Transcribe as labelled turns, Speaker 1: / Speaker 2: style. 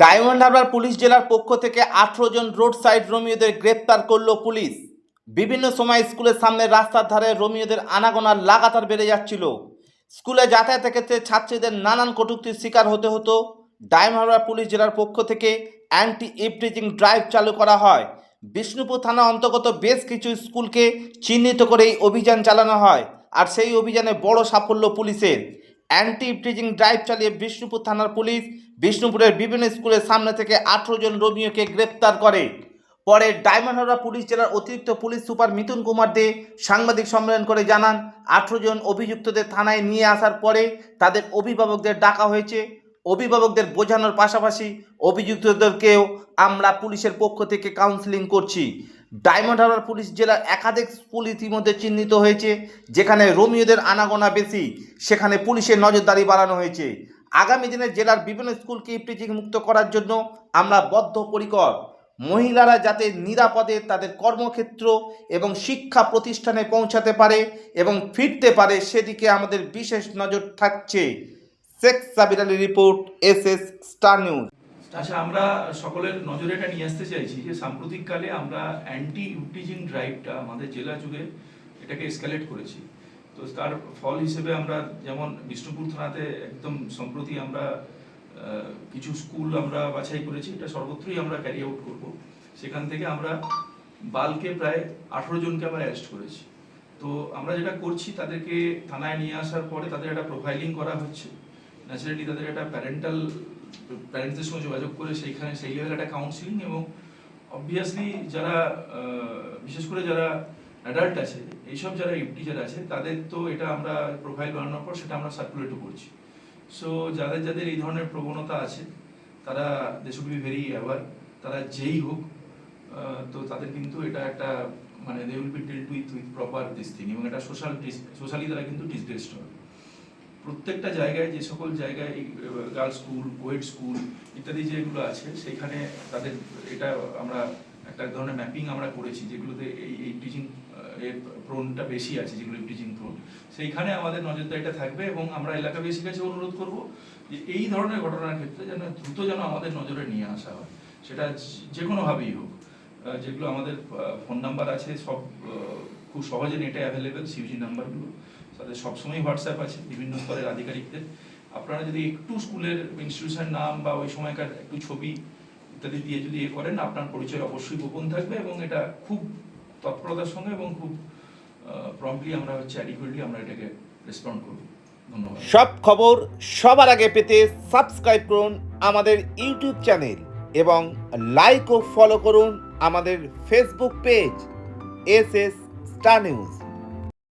Speaker 1: Diamond Harbour police জেলার পক্ষ থেকে আঠেরো জন রোড সাইড রোমিওদের গ্রেপ্তার করল পুলিশ। বিভিন্ন সময় স্কুলের সামনে রাস্তার ধারে রোমিওদের আনাগোনা লাগাতার বেড়ে যাচ্ছিল। স্কুলে যাতায়াতের ক্ষেত্রে ছাত্রীদের নানান কটূক্তির শিকার হতে হতো। ডায়মন্ড হারবার পুলিশ জেলার পক্ষ থেকে অ্যান্টি ইভটিজিং ড্রাইভ চালু করা হয়। বিষ্ণুপুর থানা অন্তর্গত বেশ কিছু স্কুলকে চিহ্নিত করে এই অভিযান চালানো হয়। আর সেই অভিযানে বড় সাফল্য পুলিশের। অ্যান্টি ব্রিজিং ড্রাইভ চালিয়ে বিষ্ণুপুর থানার পুলিশ বিষ্ণুপুরের বিভিন্ন স্কুলের সামনে থেকে আঠেরো জন রোমিওকে গ্রেপ্তার করে। পরে ডায়মন্ড হারবার পুলিশ জেলার অতিরিক্ত পুলিশ সুপার মিথুন কুমার দে সাংবাদিক সম্মেলন করে জানান, আঠেরো জন অভিযুক্তদের থানায় নিয়ে আসার পরে তাদের অভিভাবকদের ডাকা হয়েছে। অভিভাবকদের বোঝানোর পাশাপাশি অভিযুক্তদেরকেও আমরা পুলিশের পক্ষ থেকে কাউন্সিলিং করছি। ডায়মন্ড হারবার পুলিশ জেলার একাধিক স্কুল ইতিমধ্যে চিহ্নিত হয়েছে, যেখানে রোমিওদের আনাগোনা বেশি, সেখানে পুলিশের নজরদারি বাড়ানো হয়েছে। আগামী দিনে জেলার বিভিন্ন স্কুলকে ইফটিজিং মুক্ত করার জন্য আমরা বদ্ধপরিকর। মহিলারা যাতে নিরাপদে তাদের কর্মক্ষেত্র এবং শিক্ষা প্রতিষ্ঠানে পৌঁছাতে পারে এবং ফিরতে পারে, সেদিকে আমাদের বিশেষ নজর থাকছে। Sheikh Sabir Ali report S S Star News
Speaker 2: আচ্ছা আমরা সকলের নজরে এটা নিয়ে আসতে চাইছি যে সাম্প্রতিককালে আমরা অ্যান্টি ইউটিজিং ড্রাইভটা আমাদের জেলা জুড়ে এটাকে এসকালেট করেছি। তো তার ফল হিসেবে আমরা যেমন বিষ্ণুপুর থানাতে একদম সম্প্রতি আমরা কিছু স্কুল আমরা বাছাই করেছি, এটা সর্বত্রই আমরা ক্যারি আউট করব। সেখান থেকে আমরা বালকে প্রায় আঠেরো জনকে আমরা অ্যারেস্ট করেছি। তো আমরা যেটা করছি, তাদেরকে থানায় নিয়ে আসার পরে তাদের একটা প্রোফাইলিং করা হচ্ছে। ন্যাচারালি তাদের একটা প্যারেন্টাল প্যারেন্টসদের সঙ্গে যোগাযোগ করে সেইখানে সেই লেভেল একটা কাউন্সিলিং এবং অবভিয়াসলি যারা বিশেষ করে যারা অ্যাডাল্ট আছে, এইসব যারা টিচার আছে, তাদের তো এটা আমরা প্রোফাইল বানানোর পর সেটা আমরা সার্কুলেটও করছি। সো যাদের যাদের এই ধরনের প্রবণতা আছে, তারা they should be very aware তারা যেই হোক তো তাদের কিন্তু এটা একটা মানে they will be dealt with with proper this thing এবং এটা সোশ্যাল সোশ্যালি তারা কিন্তু ডিসগ্রেসড হবে। প্রত্যেকটা জায়গায় যে সকল জায়গায় গার্লস স্কুল কোয়েড স্কুল ইত্যাদি যেগুলো আছে, সেখানে তাদের, এটা আমরা একটা ধরনের ম্যাপিং আমরা করেছি, যেগুলোতে এই এই টিচিং এর প্রোনটা বেশি আছে, যেগুলো টিচিং প্রোন সেইখানে আমাদের নজরদারিটা থাকবে এবং আমরা এলাকাবাসীর কাছে অনুরোধ করব যে এই ধরনের ঘটনার ক্ষেত্রে যেন দ্রুত যেন আমাদের নজরে নিয়ে আসা হয়। সেটা যে- কোনোভাবেই হোক। যেগুলো আমাদের ফোন নাম্বার আছে, সব খুব সহজে নেটে অ্যাভেলেবেল সিউজি নাম্বারগুলো তাদের সবসময় হোয়াটসঅ্যাপ আছে, বিভিন্ন স্তরের আধিকারিকদের। আপনারা যদি একটু স্কুলের ইনস্টিটিউশন নাম বা ওই সময়কার একটু ছবি ইত্যাদি দিয়ে যদি এ করেন, আপনার পরিচয় অবশ্যই গোপন থাকবে এবং এটা খুব তৎপরতার সঙ্গে এবং খুব প্রম্পলি আমরা হচ্ছে অ্যাডিকুয়েটলি আমরা এটাকে রেসপন্ড করব। ধন্যবাদ।
Speaker 1: সব খবর সবার আগে পেতে সাবস্ক্রাইব করুন আমাদের ইউটিউব চ্যানেল এবং লাইক ও ফলো করুন আমাদের Facebook page S S Star News